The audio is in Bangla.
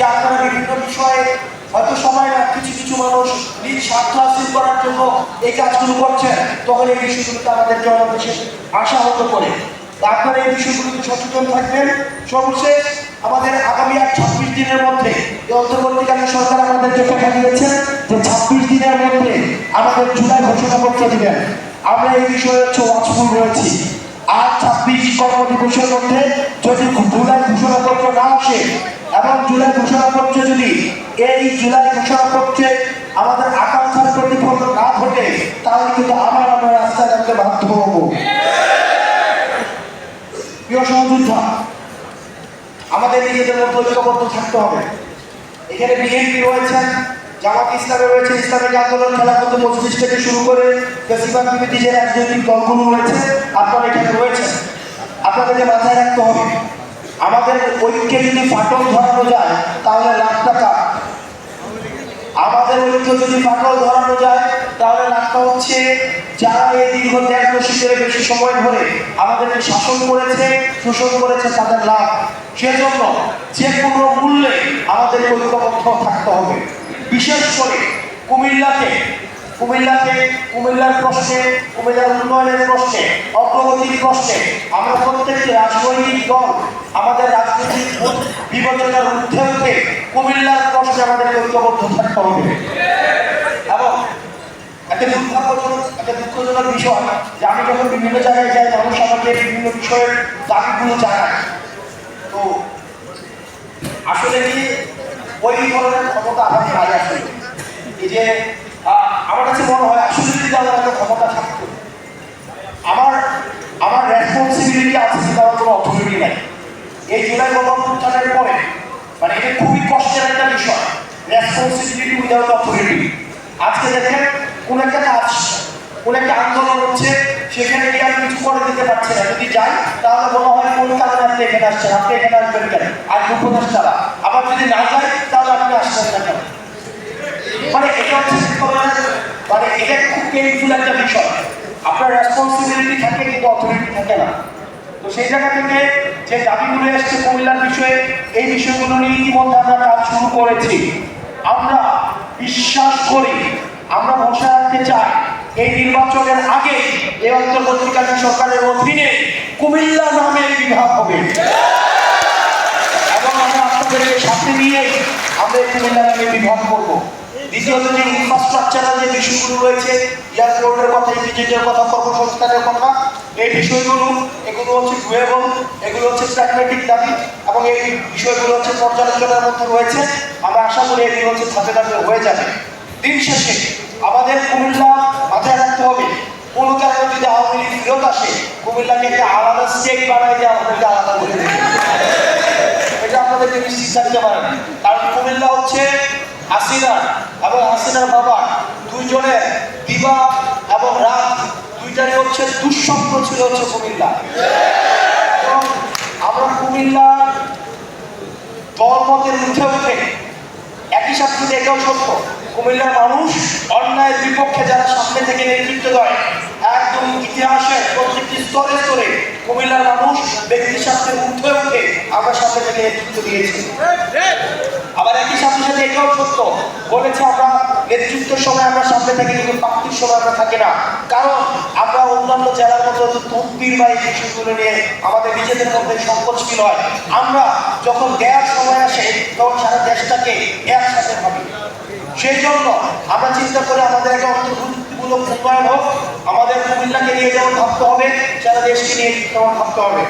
যে আপনারা বিভিন্ন বিষয়ে হয়তো সময় না কিছু কিছু মানুষ নিজ স্বার্থ হাসিল করার জন্য এই কাজগুলো করছেন, তখন এই বিষয়গুলোতে আমাদেরকে অনেক বেশি আশাহত করে। আপনারা এই বিষয়গুলোতে সচেতন থাকবেন। সর্বশেষ, আমাদের আগামী আর ছাব্বিশ দিনের মধ্যে এই অন্তর্বর্তীকালীন সরকার আমাদেরকে কথা দিয়েছেন যে ছাব্বিশ দিনের মধ্যে আমাদের জুলাই ঘোষণাপত্র দিবেন। আমরা এই বিষয়ে হচ্ছে ওয়াচফুল রয়েছি। আর ছাব্বিশ কর্মদিবসের মধ্যে যদি জুলাই এবং জুলাই ঘোষণাপত্র যদি এই জুলাই ঘোষণাপত্রে আমাদের আকাঙ্ক্ষার প্রতিফলন না ঘটে, তাহলে কিন্তু আবার আমরা রাস্তায় নামতে বাধ্য হব। প্রিয় সহযোদ্ধা, আমাদের নিজেদের মধ্যে ঐক্যবদ্ধ থাকতে হবে। এখানে বিএনপি রয়েছেন জামাত ইসলামে রয়েছে, ইসলামিক আন্দোলন খেলাফত মজলিস থেকে শুরু করে বেশিরভাগ বিরোধী যে রাজনৈতিক দলগুলো রয়েছে, আপনারা এখানে রয়েছেন। আপনাদেরকে মাথায় রাখতে হবে আমাদের ঐক্যে যদি ফাটল ধরানো যায়, তাহলে লাখ টাকা আমাদের ঐক্য যদি ফাটল ধরানো যায়, তাহলে লাভটা হচ্ছে যারা এই দীর্ঘ দেড় দশকের বেশি সময় ধরে আমাদেরকে শাসন করেছে, শোষণ করেছে, তাদের লাভ। সেজন্য যে কোনো মূল্যে আমাদের ঐক্যবদ্ধ থাকতে হবে। বিশেষ করে কুমিল্লাকে কুমিল্লাকে, কুমিল্লার প্রশ্নে, কুমিল্লার উন্নয়নের প্রশ্নে, অগ্রগতির প্রশ্নে আমরা প্রত্যেকটি রাজনৈতিক দল আমাদের বিবেচনার ঊর্ধ্বে উঠে কুমিল্লার প্রশ্নে আমাদের ঐক্যবদ্ধ থাকতে হবে। এবং একটা দুঃখজনক একটা দুঃখজনক বিষয়, যে আমি যখন বিভিন্ন জায়গায় যাই মানুষ আমাকে বিভিন্ন বিষয়ের দাবিগুলো জানায় তো আসলে কি ওই ধরনের ক্ষমতা আমাদের নাই আসলে। এই যে এই জুলাই গণঅভ্যুত্থানের পরে মানে এটা খুবই কষ্টের একটা বিষয় রেসপন্সিবিলিটি উইদাউট অথরিটি আজকে দেখেন কোন একটা কাজ, কোন একটা আন্দোলন হচ্ছে, সেখানে গিয়ে আমি কিছু করে দিতে পারছি না। যদি যাই, তাহলে বলা হয় কোন কারণে আপনি এখানে আসছেন? আপনি এখানে আসবেন কেন? আর উপদেশ ছাড়া। আবার যদি না যাই, তাহলে আপনি আসছেন না কেন? মানে এটা হচ্ছে মানে এটা খুব পেইনফুল একটা বিষয়। আপনার রেসপন্সিবিলিটি থাকে কিন্তু অথরিটি থাকে না। তো সেই জায়গা থেকে যে দাবিগুলো এসছে কুমিল্লার বিষয়ে, এই বিষয়গুলো নিয়ে ইতিমধ্যে আমরা কাজ শুরু করেছি। আমরা বিশ্বাস করি, আমরা বসে রাখতে চাই, এই নির্বাচনের আগে এই অন্তর্বর্তীকালীন সরকারের অধীনে কুমিল্লা নামে বিভাগ হবে। এবং আমরা আপনাদেরকে সাথে নিয়ে আমরা কুমিল্লা নামে বিভাগ করব। দ্বিতীয়ত যে ইনফ্রাস্ট্রাকচারাল যে বিষয়গুলো রয়েছে এয়ারপোর্টের কথা ইন্ডিজেটের কথা, কর্মসংস্থানের কথা এই বিষয়গুলো, এগুলো হচ্ছে ডুয়েবল, এগুলো হচ্ছে প্র্যাগমেটিক দাবি এবং এই বিষয়গুলো হচ্ছে পর্যালোচনার মধ্যে রয়েছে। আমরা আশা করি এগুলো হচ্ছে ধাপে ধাপে হয়ে যাবে। দিন শেষে আমাদের কুমিল্লা মাথায় রাখতে হবে। কোনো কারণে যদি আওয়ামী লীগ ফেরত আসে, কুমিল্লাকে একটা আলাদা স্টেট বানাই দিয়ে আমাদেরকে আলাদা করে এটা আপনাদেরকে নিশ্চিত থাকতে পারেন। কারণ কুমিল্লা হচ্ছে হাসিনার এবং হাসিনার বাবা দুইজনের দিবা এবং রাত দুইটারই হচ্ছে দুঃস্বপ্ন ছিল হচ্ছে কুমিল্লা। আমরা কুমিল্লা দলমতের উঠে উঠে একই সাথে এটাও সত্য, কুমিল্লার মানুষ অন্যায়ের বিপক্ষে যারা সামনে থেকে নেতৃত্ব দেয়, একদম ইতিহাসের প্রত্যেকটি স্তরে স্তরে কুমিল্লার মানুষ ব্যক্তি সাথে উঠে উঠে আমরা সামনে থেকে নেতৃত্ব দিয়েছি। আবার একই সাথে সাথে এটাও সত্য, বলেছে আমরা নেতৃত্বের সময় আমরা সামনে থাকি, কিন্তু প্রাপ্তির সময় আমরা থাকি না। কারণ আমরা অন্যান্য জেলার মতো তদ্বির বা এই বিষয়গুলো নিয়ে আমাদের নিজেদের মধ্যে সংকোচ ফিল হয়। আমরা যখন দেওয়ার সময় আসে, তখন সারা দেশটাকে একসাথে ভাবি। সেই জন্য আমরা চিন্তা করে আমাদের একটা অন্তর্ভুক্তিমূলক উন্নয়ন হোক, আমাদের কুমিল্লাকে নিয়ে যেমন ভাবতে হবে, সারা দেশকে নিয়ে তেমন ভাবতে হবে।